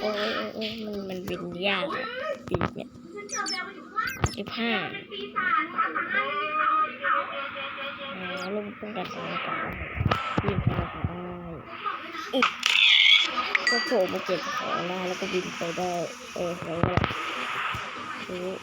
โอ้ยโอ้ยมันมันบินยากปีกเนี่ยสิบห้าลูกป้นกันตัวก่อนยินไปได้อีก็โผล่มาเก็บของได้แล้วก็บินไปได้ เออไปได้นี่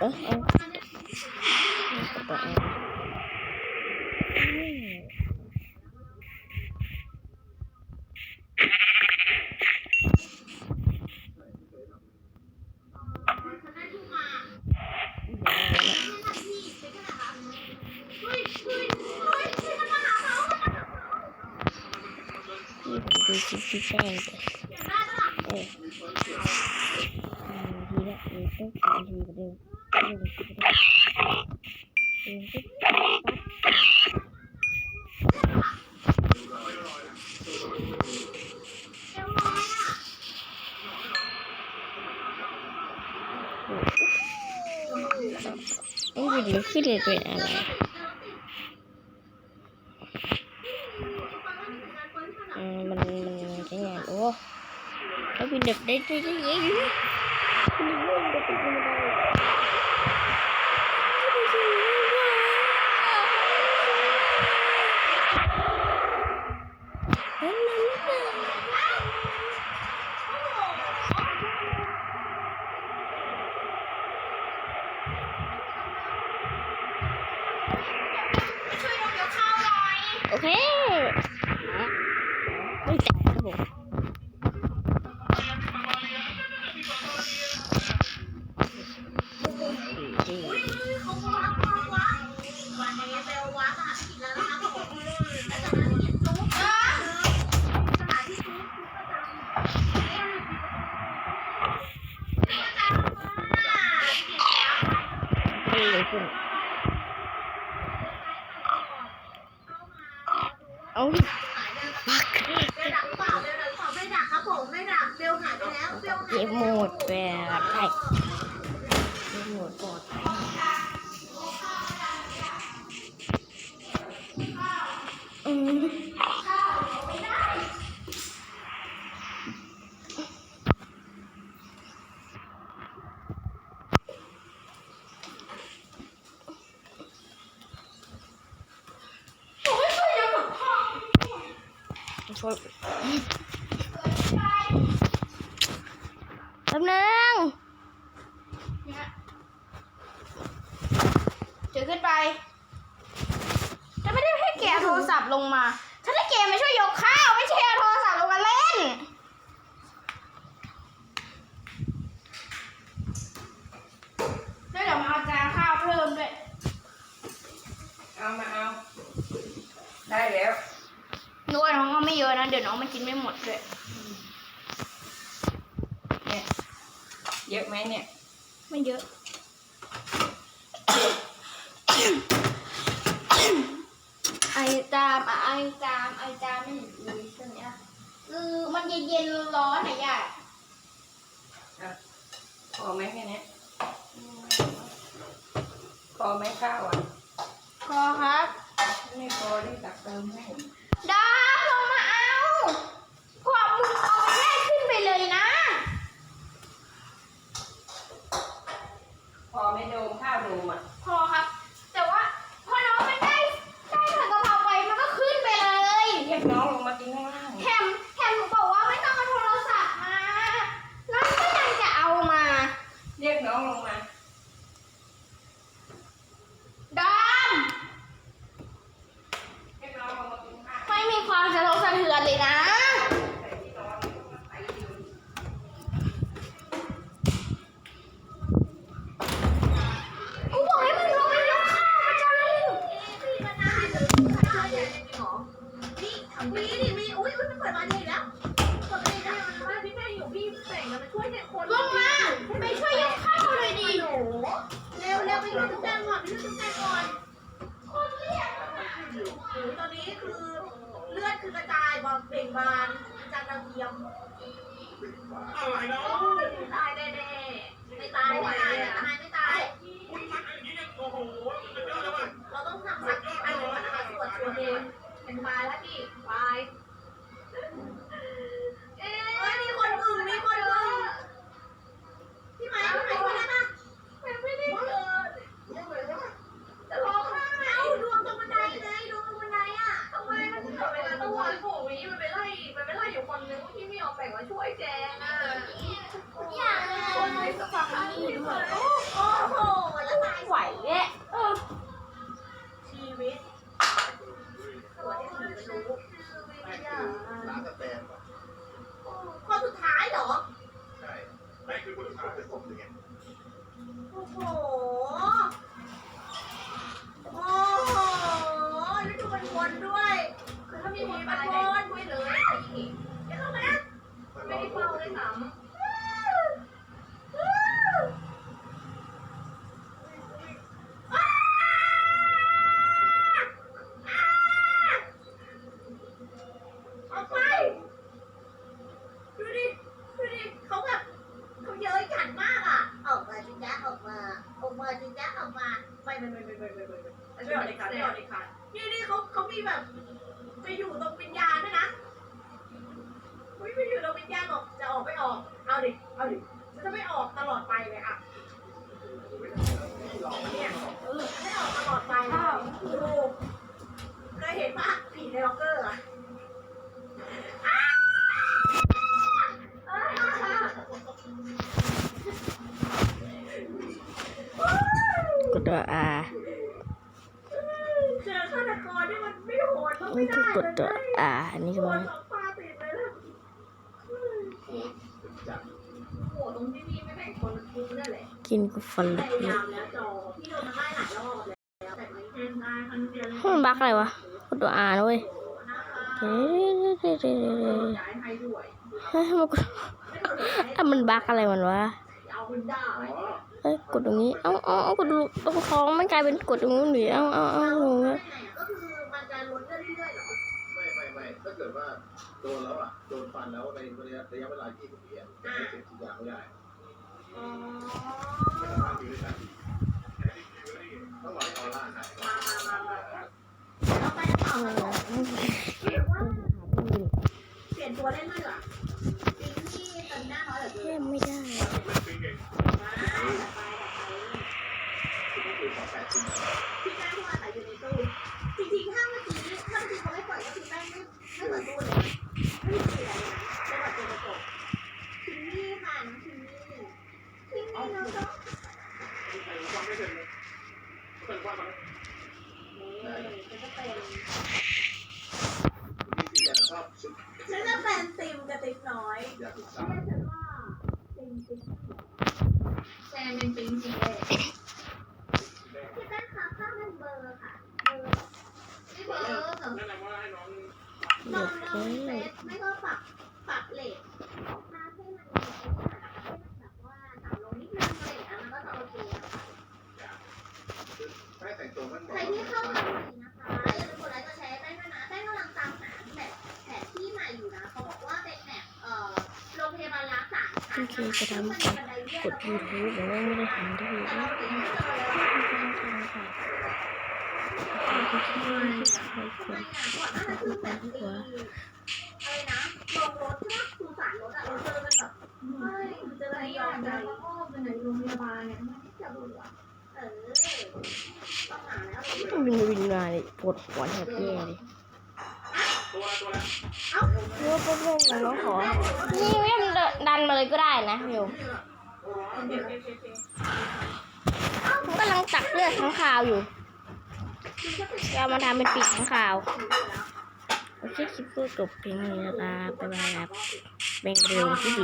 เออเออ Evet. Ungefähr viele Bilder. Şimdi de กุ้เอาปักไม่ดักครับผมไม่ดแบยไปแล้วเกมหมดปลอดภัย ช่วยแป๊บนึงถือขึ้นไป จะไม่ได้ให้แกะโทรศัพท์ลงมา เยอะไหมเนี่ย ไม่เยอะ ไอจาม ไอจาม ไอจามไม่ดีช่วงเนี้ยคือมันเย็นๆร้อนๆหนอยอะพอไหมแค่นี้พอไหมข้าวอะพอครับไม่พอได้ตักเติมให้ดาลงมาเอา ความมึงเอาไปแยกขึ้นไปเลยนะ uma. บานอาจารย์ราเทียมอะไรนะ ไม่ไม่ไม่ไม่ไม่ไม่ไม่ออกเด็กขาดไม่ออกเด็กขาดนี่นี่เขาเขามีแบบไปอยู่ตรงวิญญาณด้วยนะไม่ไปอยู่ตรงวิญญาณหรอกจะออกไม่ออก เอาดิเอาดิจะไม่ออกตลอดไปเลยอะเนี่ยเออไม่ออกตลอดไปดูไคยเห็นปะ กินกับฟันเลยมันบักอะไรวะกดตัวอ่านเวยเฮ้ยมันมันบักอะไรมันวะเฮ้ยกดตรงนี้ เอ้าเอ้ากดตรงท้องมันกลายเป็นกดตรงนู้นหรืเอ้าเอ้าเอ้า ถ้าเกิดว่าโดนแล้วอะโดนฟันแล้วในระยะระยะเวลา20วิอะจะไม่เสพฉีดยาไม่ได้อ๋อ ไม่สามารถยืนได้ทันทีต้องรอให้ออร่าหายก่อน มามามามาเราไปต่อ เอ กัน อ ต่อ ไม่ เรียกว่าเปลี่ยนตัวเล่นด้วยเหรอปีที่ตอนหน้าน้อยเหลือเกิน ไม่ได้ ก็คือของแปดจริง พี่แป้งที่มาใส่อยู่ในตู้จริงๆถ้าเมื่อกี้ถ้าเมื่อกี้เขาไม่ปล่อยก็คือแป้งไม่ไม่เปิด ตู้เลยไม่มีอะไรเลยนะจะแบบเป็นกระจกทิมมี่ค่ะน้องทิมมี่ทิมมี่น้องก็นี่ก็เป็นฉันจะเป็นติมกับติ๊กน้อยเรียกฉันว่าติมติ๊กแซมเป็นติมจริงเลยพี่แป้งคะข้าวเป็นเบอร์ค่ะเบอร์ไม่เบอร์นั่นแหละว่าให้น้อง เมดแล็กไม่ก็ปักปักเหล็กมาให้มันแบบว่าต่ำลงนิดนึงเลไอย่นั้ยนก็จะโอเคใครที่เข้ามาใหม่นะคะอย่าลืมกดไลค์กดแชร์แป้งด้นะแป้งกำลังตามหาแมทแผนที่ใหม่อยู่นะเขาบอกว่าเป็นแมทเอ่อโรงพยาบาลรักษาโอเคจะทำกดยูทูแต่ว่าไม่ได้ทำได้วยนะ ต้องหาแล้ววินวินมาเลยปวดหัวแทบแย่เลยตัวตัวเรื่อนๆน้องขอ นี่ไม่ดันมาเลยก็ได้นะโยมผมกำลังตักเลือดข้างคาวอยู่ เรามาทำเป็นปีกข้างคาวโอเคคลิปก็จบเพียงนี้นะครับบ๊ายบายครับเป็นเร็วที่